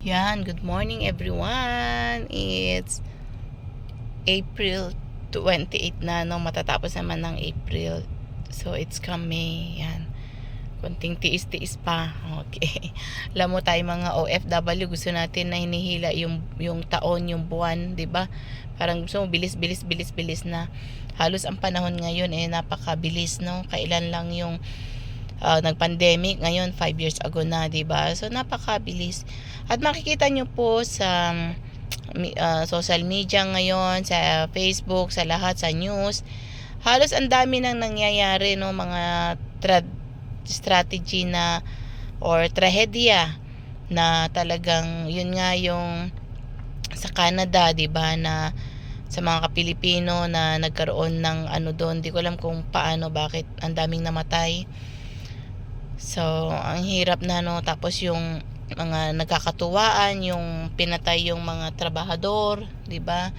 Yan, good morning everyone. It's April 28 na, no? Matatapos naman ng April. So, it's coming. Yan. Kunting tiis-tiis pa. Okay. Alam mo tayo mga OFW, gusto natin na hinihila yung, yung taon, yung buwan, di ba? Parang gusto mo, bilis, bilis, bilis, bilis na. Halos ang panahon ngayon eh, napakabilis, no? Kailan lang yung uh, nag-pandemic ngayon 5 years ago na 'di ba? So napakabilis. At makikita nyo po sa uh, social media ngayon sa Facebook sa lahat sa news halos ang dami nang nangyayari no? Mga tra- strategy na or trahedya na talagang yun nga yung sa Canada 'di ba? Na sa mga kapilipino na nagkaroon ng ano doon, di ko alam kung paano, bakit ang daming namatay. So, ang hirap na no, tapos yung mga nagkakatuwaan, yung pinatay yung mga trabahador, 'di ba?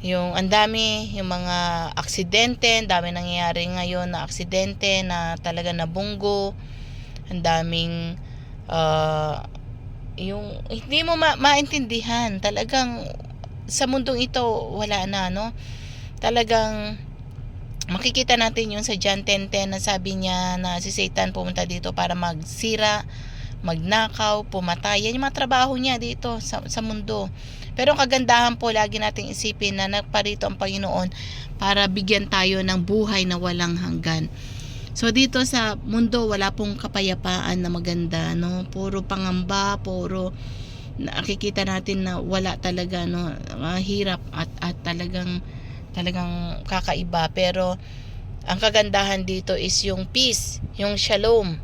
Yung ang dami, yung mga aksidente, ang dami nangyayari ngayon na aksidente na talaga nabunggo. Ang daming uh, yung hindi mo ma- maintindihan, talagang sa mundong ito wala na no. Talagang makikita natin yung sa John 10.10 na sabi niya na si Satan pumunta dito para magsira, magnakaw, pumatay. Yan yung mga trabaho niya dito sa, sa mundo. Pero ang kagandahan po, lagi nating isipin na nagparito ang Panginoon para bigyan tayo ng buhay na walang hanggan. So dito sa mundo, wala pong kapayapaan na maganda, no? Puro pangamba, puro nakikita natin na wala talaga no uh, hirap at at talagang talagang kakaiba pero ang kagandahan dito is yung peace, yung shalom.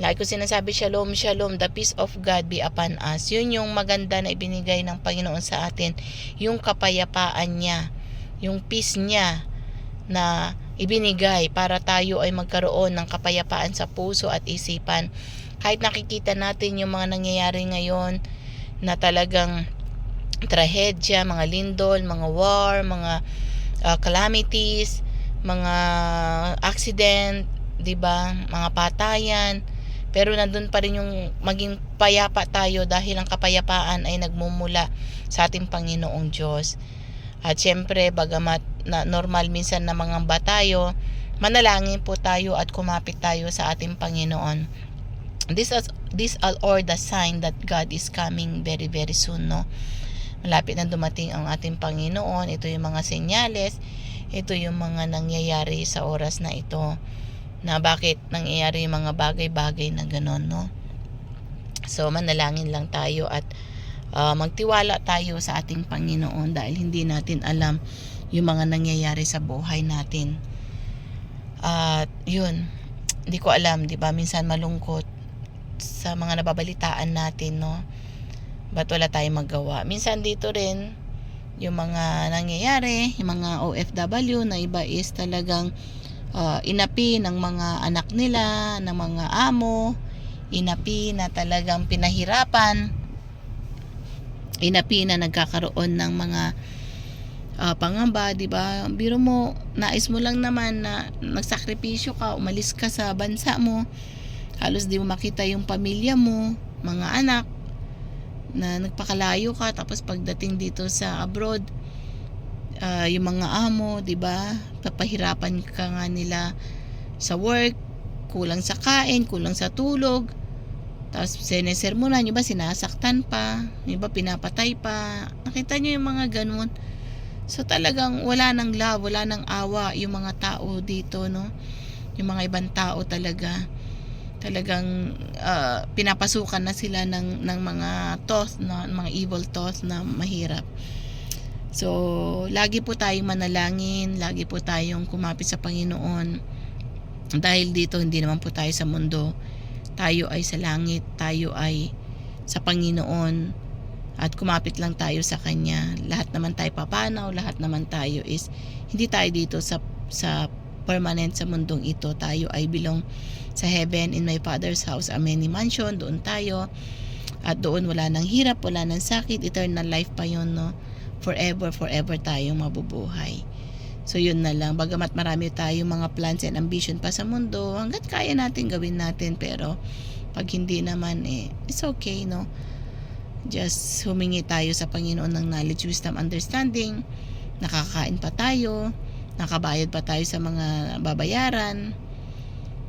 Like ko sinasabi, shalom, shalom, the peace of God be upon us. Yun yung maganda na ibinigay ng Panginoon sa atin. Yung kapayapaan niya, yung peace niya na ibinigay para tayo ay magkaroon ng kapayapaan sa puso at isipan. Kahit nakikita natin yung mga nangyayari ngayon na talagang trahedya, mga lindol, mga war, mga uh, calamities, mga accident, 'di ba? Mga patayan. Pero nandun pa rin yung maging payapa tayo dahil ang kapayapaan ay nagmumula sa ating Panginoong Diyos. At syempre, bagamat na normal minsan na mga tayo, manalangin po tayo at kumapit tayo sa ating Panginoon. This is this all the sign that God is coming very very soon, no? Malapit na dumating ang ating Panginoon. Ito yung mga senyales. Ito yung mga nangyayari sa oras na ito na bakit nangyayari yung mga bagay-bagay na gano'n, no? So, manalangin lang tayo at uh, magtiwala tayo sa ating Panginoon dahil hindi natin alam yung mga nangyayari sa buhay natin. At, uh, yun, hindi ko alam, di ba? Minsan malungkot sa mga nababalitaan natin, no? Ba't wala tayong magawa? Minsan dito rin, yung mga nangyayari, yung mga OFW na iba is talagang uh, inapi ng mga anak nila, ng mga amo, inapi na talagang pinahirapan, inapi na nagkakaroon ng mga uh, pangamba, 'di ba? Biro mo, nais mo lang naman na nagsakripisyo ka, umalis ka sa bansa mo. Halos di mo makita yung pamilya mo, mga anak na nagpakalayo ka tapos pagdating dito sa abroad uh, yung mga amo, 'di ba? Papahirapan ka nga nila sa work, kulang sa kain, kulang sa tulog. Tapos sinesermonan nyo ba, sinasaktan pa, yung ba pinapatay pa. Nakita nyo yung mga ganun. So talagang wala nang love, wala nang awa yung mga tao dito, no? Yung mga ibang tao talaga talagang uh, pinapasukan na sila ng ng mga thoughts na mga evil thoughts na mahirap. So, lagi po tayong manalangin, lagi po tayong kumapit sa Panginoon. Dahil dito hindi naman po tayo sa mundo. Tayo ay sa langit, tayo ay sa Panginoon at kumapit lang tayo sa kanya. Lahat naman tayo papanaw, lahat naman tayo is hindi tayo dito sa sa permanent sa mundong ito. Tayo ay bilong sa heaven in my father's house a many mansion. Doon tayo. At doon wala nang hirap, wala nang sakit. Eternal life pa yun, no? forever, forever tayong mabubuhay. So yun na lang, bagamat marami tayong mga plans and ambition pa sa mundo, hanggat kaya natin gawin natin, pero pag hindi naman eh, it's okay, no? just humingi tayo sa Panginoon ng knowledge, wisdom, understanding. Nakakain pa tayo, nakabayad pa tayo sa mga babayaran.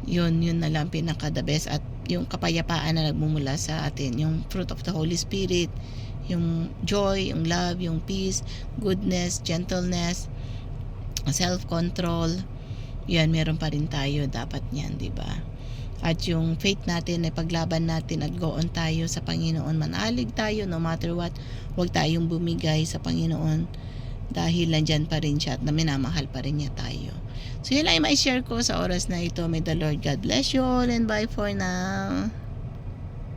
Yun, yun na lang pinaka the best at yung kapayapaan na nagmumula sa atin, yung fruit of the Holy Spirit, yung joy, yung love, yung peace, goodness, gentleness, self-control. Yan, meron pa rin tayo dapat niyan, 'di ba? At yung faith natin, ay paglaban natin at go on tayo sa Panginoon. Manalig tayo no matter what. Huwag tayong bumigay sa Panginoon dahil nandyan pa rin siya at na minamahal pa rin niya tayo. So yun lang yung mai-share ko sa oras na ito. May the Lord God bless you all and bye for now.